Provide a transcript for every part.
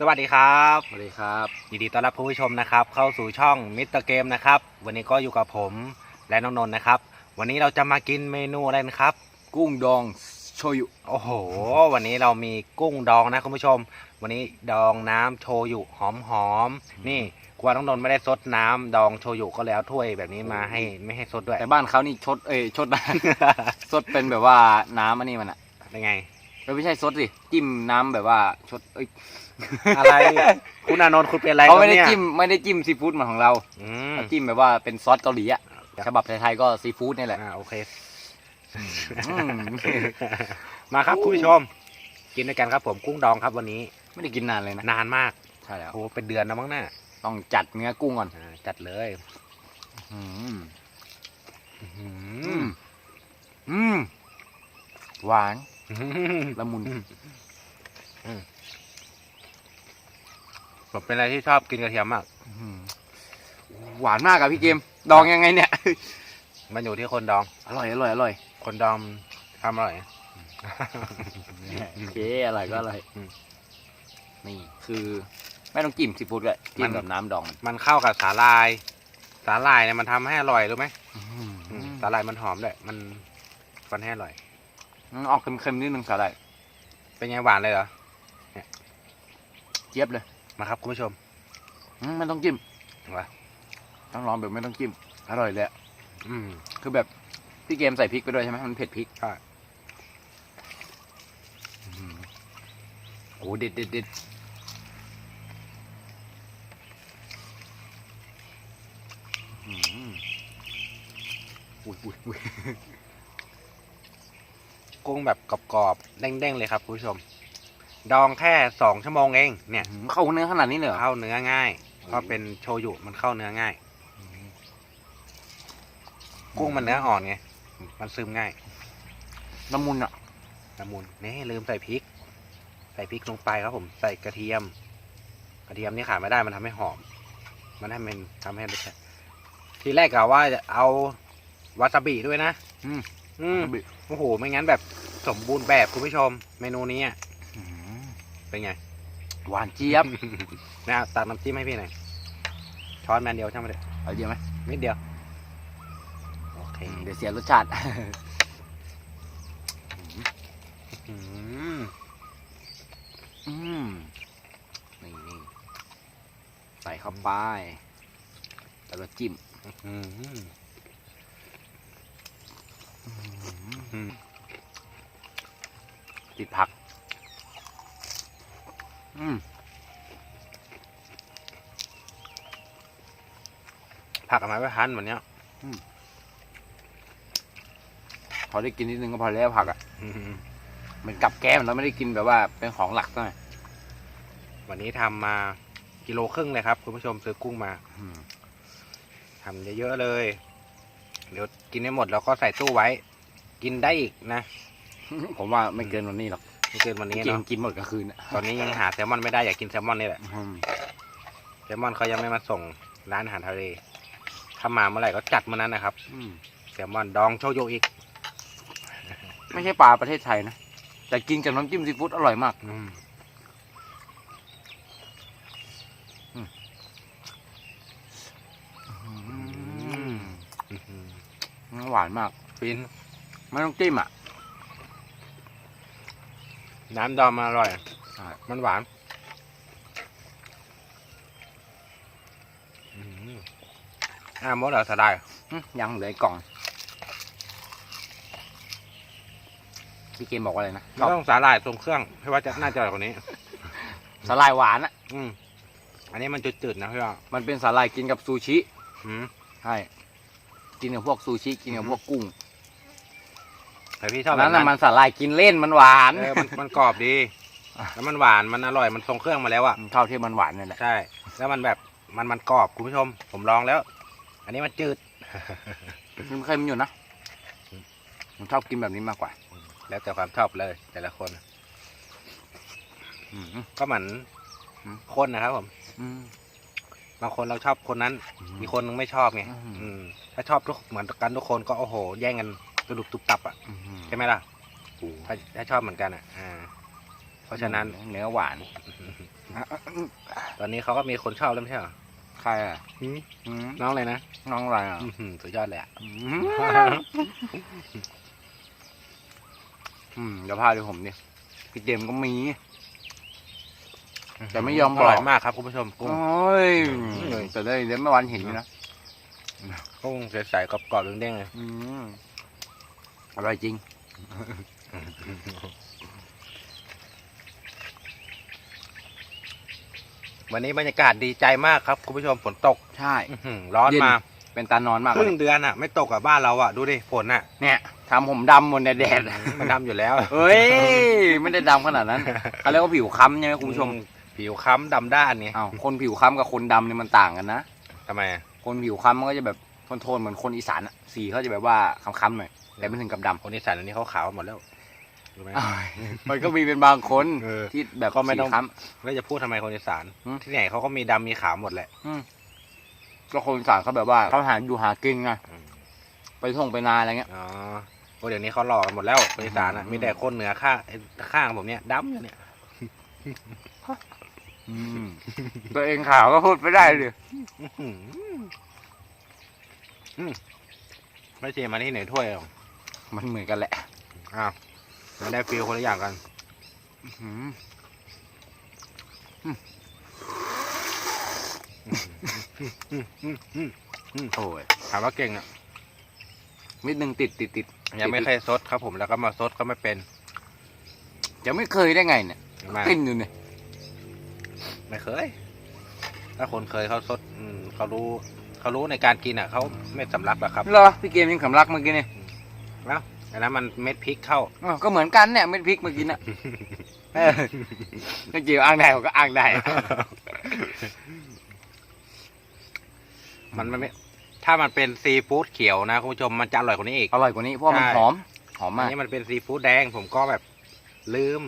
สวัสดีครับ สวัสดีครับ ยินดีต้อนรับคุณผู้ชมนะครับ เข้าสู่ช่องมิสเตอร์เกมนะครับ วันนี้ก็อยู่กับผมและน้องนนท์นะครับ วันนี้เราจะมากินเมนูอะไรนะครับ กุ้งดองโชยุ โอ้โห วันนี้เรามีกุ้งดองนะคุณผู้ชม วันนี้ดองน้ำโชยุหอมหอมๆนี่กลัวน้องนนท์ไม่ได้ซดน้ำดองโชยุก็เลยเอาถ้วยแบบนี้มาให้ไม่ให้ซดด้วยแต่บ้านเขานี่ชดเอ้ยชดนะสดเป็นแบบว่าน้ำอันนี้มันอะเป็นไง เอ้ยไม่ใช่สดสิจิ้มน้ำแบบว่าชดเอ้ย อะไร คุณอานนท์คุณเป็นอะไรเขาไม่ได้ครับนี่ยจิ้มไม่ได้จิ้มซีฟู้ดเหมือนของเราอืมเขาจิ้มแบบว่าเป็นซอสเกาหลีอะครับฉบับไทยๆก็ซีฟู้ดนี่แหละอ่าโอเคอืมมาครับคุณผู้ชม กินด้วยกันครับผมกุ้งดองครับวันนี้ ไม่ได้กินนานเลยนะนานมากใช่แล้วโอ้เป็นเดือนแล้วมั้งน่ะต้องจัดเนื้อกุ้งก่อนอ่าจัดเลยอืมอื้อหือือมอืมหวานอื้อหือละมุน ผมเป็นอะไรที่ชอบกินกระเทียมมากอืมหวานมากอะพี่เกม ดองยังไงเนี่ย มันอยู่ที่คนดอง อร่อย อร่อย อร่อย คนดองทำอร่อย โอเคอร่อยก็อร่อย อืมนี่คือไม่ต้องจิ้มซีฟู้ดเลยจิ้มัมนกับน้ำดองมันมันเข้ากับสาลาย สาลายเนี่ยมันทำให้อร่อยรู้ไหมอือืมมสาลายมันหอมด้วยมันฟันให้อร่อยออกเค็มๆนิดนึงสาหร่ายเป็นไงหวานเลยเหรอเจี๊ยบเลย มาครับคุณผู้ชมอืมไม่ต้องจิ้มวะต้องลองแบบไม่ต้องจิ้มอร่อยเลยอะอืม คือแบบพี่เกมใส่พริกไปด้วยใช่ไหมมันเผ็ดพริกใช่อืมโอ้เด็ดเด็ดเด็ดอืมอุ้ยอุ้ยอุ้ยกุ้งแบบกรอบๆเด้งๆเลยครับคุณผู้ชม ดองแค่สองชั่วโมงเองเนี่ย เข้าเนื้อขนาดนี้เลยเหรอเข้าเนื้อง่ายเพราะเป็นโชยุมันเข้าเนื้อง่าย กุ้งมันเนื้ออ่อนไงมันซึมง่ายละมุนอะละมุนนี่ลืมใส่พริก ใส่พริกลงไปครับผมใส่กระเทียม กระเทียมนี่ขาดไม่ได้มันทำให้หอม มันให้มันทำให้รสชาติทีแรกกะว่าจะเอาวาซาบิด้วยนะ อืมอืมโอ้โหไม่งั้นแบบสมบูรณ์แบบคุณผู้ชม เมนูนี้อะอืม เป็นไง หวานเจี๊ยบ นะตักน้ำจิ้มให้พี่หน่อยช้อนแมนเดียวช่างมันเถอะเอาเยอะไหมนิดเดียว โอเคเดี๋ยวเสียรสชาติ อืมอืมนี่นี่ใส่เข้าไปแล้วก็จิ้มอืมอืมติดผักอืม ผักเอาไม้ไว้ทันวันเนี้ยพอได้กินนิดนึงก็พอแล้วผักอะอืมเหมือนกับแก้มเราไม่ได้กินแบบว่าเป็นของหลักเท่าไหร่วันนี้ทำมากิโลครึ่งเลยครับ คุณผู้ชมซื้อกุ้งมาอืมทำเยอะๆเลย เดี๋ยวกินไม่หมดเราก็ใส่ตู้ไว้ กินได้อีกนะ ผมว่าไม่เกินวันนี้หรอก ไม่เกินวันนี้กินเนาะกินหมดกลางคืนอะตอนนี้ยังหาแซลมอนไม่ได้อยากกินแซลมอนนี่แหละอืมแซลมอนเขายังไม่มาส่งร้านอาหารทะเลถ้ามาเมื่อไหร่ก็จัดเมื่อนั้นนะครับอืมแซลมอนดองโชยุอีกไม่ใช่ปลาประเทศไทยนะ แต่กินกับน้ำจิ้มซีฟู้ดอร่อยมาก อืมอืม อื้อหือ หวานมาก ฟิน ไม่ต้องจิ้มอะ น้ำดองมาอร่อย ใช่ มันหวานอืมอ่ามดเหรอสะได้อืมยังเหลืออีกกล่อง พี่เกมบอกว่าอะไรนะไม่ต้องสาหร่ายทรงเครื่องพี่ว่าจะน่าจะอร่อยกว่านี้สาหร่ายหวานอะอืมอันนี้มันจืดๆนะพี่ว่ามันเป็นสาหร่ายกินกับซูชิ อืม ใช่ กินกับพวกซูชิ กินกับพวกกุ้ง แต่พี่ชอบแบบนั้นนั้น่ะนมันสาหร่ายกินเล่นมันหวานเออมันมันกรอบดี แล้วมันหวานมันอร่อยมันทรงเครื่องมาแล้วอะชอบที่มันหวานนั่นแหละใช่ แล้วมันแบบมันมันกรอบคุณผู้ชม ผมลองแล้ว อันนี้มันจืดมันเค็มอยู่นะผมชอบกินแบบนี้มากกว่า แล้วแต่ความชอบเลยแต่ละคนอืมก็เหมือนอืมคนนะครับผมอืมบางคนเราชอบคนนั้น มีคนนึงไม่ชอบไงอืมอืมถ้าชอบทุกเหมือนกันทุกคนก็โอ้โห แย่งกัน ตุดุบตุบตับอะอืมใช่ไหมล่ะถ้าถ้าชอบเหมือนกันอะอ่า เพราะฉะนั้นเนื้อหวานอตอนนี้เขาก็มีคนชอบแล้วไม่ใช่เหรอใครอะหืมอืมน้องเลยนะน้องอะไรอะอื้อหือสุดยอดเลยอะอืมอืมเดี๋ยวพาดูผมดิพี่เจมส์ก็มี แต่ไม่ยอมอร่อยบอกมากครับคุณผู้ชมโอกุ้ง้ยอืมแต่ได้เดี๋ยวเมื่อวานเห็นอยู่นะกุ้งใสๆกรอบๆเด้งๆเลยอืม อร่อยจริง วันนี้บรรยากาศดีใจมากครับคุณผู้ชมฝนตกใช่ อื้อหือร้อนเย็น มาเป็นตานอนมากครึ่งเดือนอะ ไม่ตกอะบ้านเราอะดูดิฝนอะเนี่ยทำผมดำหมดในแดดมันดำอยู่แล้วเฮ้ย ไม่ได้ดำขนาดนั้นเขาเรียกว่าผิวค้ำใช่ไหมคุณผู้ชมผิวค้ำดำด้านไงอ้าวคนผิวค้ำกับคนดำเนี่ยมันต่างกันนะ ทำไมอะคนผิวค้ำมันก็จะแบบ โทนๆเหมือนคนอีสานอะสีเขาจะแบบว่าค้ำๆหน่อยแต่ไม่ถึงกับดำคนอีสานอันนี้เขาขาวหมดแล้วรู้ไหมอ้าวมันก็มีเป็นบางคนเออที่แบบก็ไม่ต้อง สีค้ แล้วจะพูดทำไมคนอีสานหืมที่ไหนเขาก็มีดำมีขาวหมดแหละำก็คนอีสานเขาแบบว่าเขาหาอยู่หากินไงอืมไปท่องไปนาอะไรเงี้ย อ๋อโอ้เดี๋ยวนี้เขาหลอกกันหมดแล้วคนอีสานอะอืม มีแต่คนเหนือข้างไอ้ข้างผมเนี่ยดำอยู่เนี่ยอืมตัวเองขาวก็พูดไม่ได้เลยอื้อหืออืม ไม่ใช่มาที่ไหนถ้วยหรอกมันเหมือนกันแหละ อ้าวมันได้ฟีลคนละอย่างกันอืมโอ้ยถามว่าเก่งอะนิดนึงติดติดติดยังไม่เคยซดครับผมแล้วก็มาซดก็ไม่เป็นยังไม่เคยได้ไงเนี่ยไม่ติ้นอยู่เนี่ยไม่เคย ถ้าคนเคยเขาซดอืมเขารู้ เขารู้ในการกินอะเขาไม่สำลักหรอกครับเหรอพี่เกมยังสำลักเมื่อกี้เนี่ยอันนั้นมันเม็ดพริกเข้าอ้าวก็เหมือนกันเนี่ยเม็ดพริกเมื่อกี้น่ะเออก็เกี่ยวอ้างได้ผมก็อ้างได้ มันไม่ถ้ามันเป็นซีฟู้ดเขียวนะคุณผู้ชมมันจะอร่อยกว่านี้อีกอร่อยกว่านี้เพราะว่ามันใช่หอมหอมอันมากนี้มันเป็นซีฟู้ดแดงผมก็แบบลืม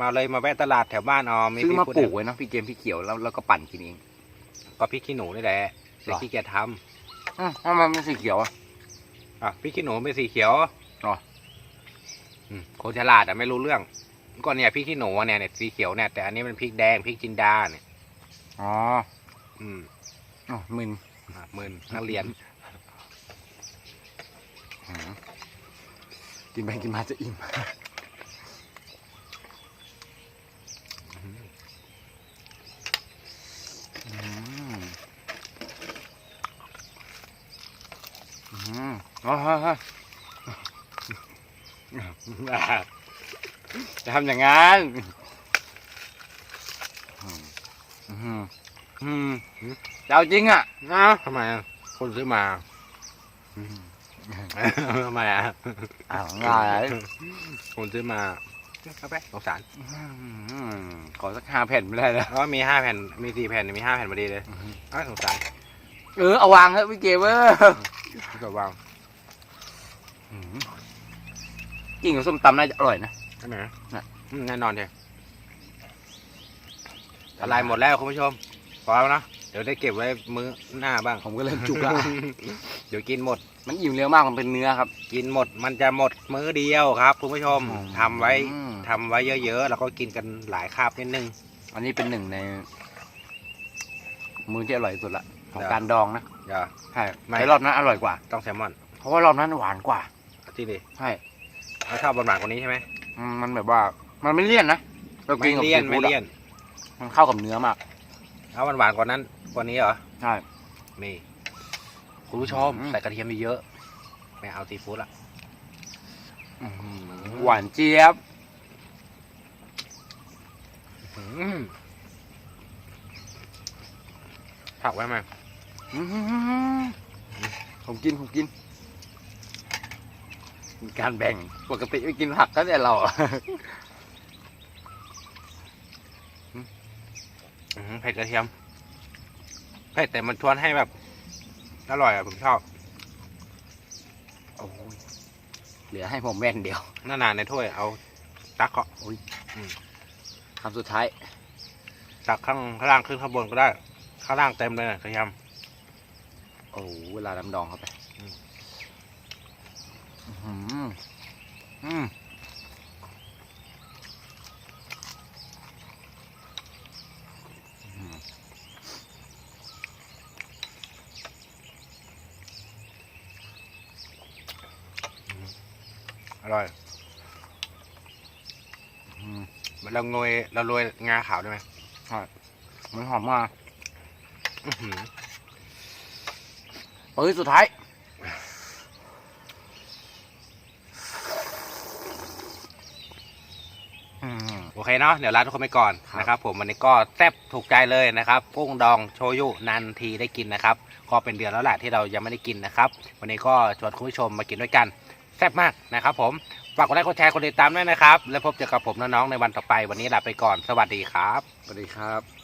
มาเลยมาแวะตลาดแถวบ้านอ๋อมีซื้อซีมาฟู้ดปลูแดกงไว้เนอะพี่เกมพี่เขียวแล้วแล้วก็ปั่นกินเอง ก็พริกขี้หนูนี่แหละแต่หรอขี้เกียจทอืมทำไมมันสีเขียวอะำอะพริกขี้หนูเป็นสีเขียวหรออืมคนฉลาดอะไม่รู้เรื่องก็เนี่ยพริกขี้หนูอะเนี่ยเนี่ยสีเขียวเนี่ยแต่อันนี้มันพริกแดงพริกจินดาเนี่ย อ๋ออืมอ๋อมึนอะหมื่นนักเรียนอืมกินไปกินมาจะอิ่มอืมอืมอ๋อฮะฮะ จะทำอย่างนั้นอืมอืมอืมจะเอาจริงอะนะทำไมอะคนซื้อมาอืมทำไมอะอ้าวง่ายคนซื้อมาเอาไปสงสารอืมขอสักห้าแผ่นไม่ได้แล้วเพราะว่ามีห้าแผ่น มีสี่แผ่น มีห้าแผ่นพอดีเลยอ้าวสงสาร เออเอาวางเถอะพี่เกมเออก็วางกินกับส้มตำน่าจะอร่อยนะใช่ไหมน่ะ อืมแน่นอนเลยละลายหมดแล้วคุณผู้ชม พอแล้วนะ เดี๋ยวได้เก็บไว้มื้อหน้าบ้าง ผมก็เริ่มจุกละ เดี๋ยวกินหมด มันอิ่มเร็วมากมันเป็นเนื้อครับ กินหมด มันจะหมดมื้อเดียวครับคุณผู้ชม อืม ทำไว้อืมทำไว้เยอะๆ แล้วก็กินกันหลายคาบนิดนึง อันนี้เป็นหนึ่งในมื้อที่อร่อยที่สุดละ ของเดี๋ยวการดองนะเดี๋ยวใช่ไม่แต่รอบนั้นอร่อยกว่า ต้องแซลมอน เพราะว่ารอบนั้นหวานกว่าที่ดีใช่เขาชอบหวานๆกว่านี้ใช่ไหมอืมมันแบบว่า มันไม่เลี่ยนนะเรากิไม่นกับเลี่ยนซีไม่ฟู้ดอะเลี่ยน มันเข้ากับเนื้อมากเอาหวานๆกว่านั้นกว่านี้เหรอใช่นี่คุณผู้ชมอืมใส่กระเทียมเยอะไม่เอาซีฟู้ดละอื้อหือหวานเจี๊ยบอืมผักไว้ไหมอื้อหือ ผมกินผมกิน มีการแบ่งปกติไม่กินผักก็เนี่ยเราเผ็ดกระเทียมเผ็ดแต่มันชวนให้แบบ อร่อยอะผมชอบโอ้ยเหลือให้ผมแว่นเดียวนานๆในถ้วยเอา ตักก็คำสุดท้าย ตักข้างข้างล่างขึ้นข้างบนก็ได้ ข้างล่างเต็มเลยนะกระเทียม โอ้เวลาน้ำดองเข้าไปอืมอืมอร่อยเราโรยเราโรยงาขาวได้ไหมใช่มันหอมมาก อือหือ ปืนสุดท้าย อืม โอเคเนาะเดี๋ยวลาทุกคนไปก่อนครับ นะครับ ผมวันนี้ก็แซ่บถูกใจเลยนะครับกุ้งดองโชยุนันทีได้กินนะครับ ก็เป็นเดือนแล้วแหละที่เรายังไม่ได้กินนะครับ วันนี้ก็ชวนคุณผู้ชมมากินด้วยกัน แซ่บมากนะครับ ผมฝากกดไลค์กดแชร์กดติดตามด้วยนะครับ แล้วพบเจอกับผมน้องๆในวันต่อไปวันนี้ลาไปก่อนสวัสดีครับ สวัสดีครับ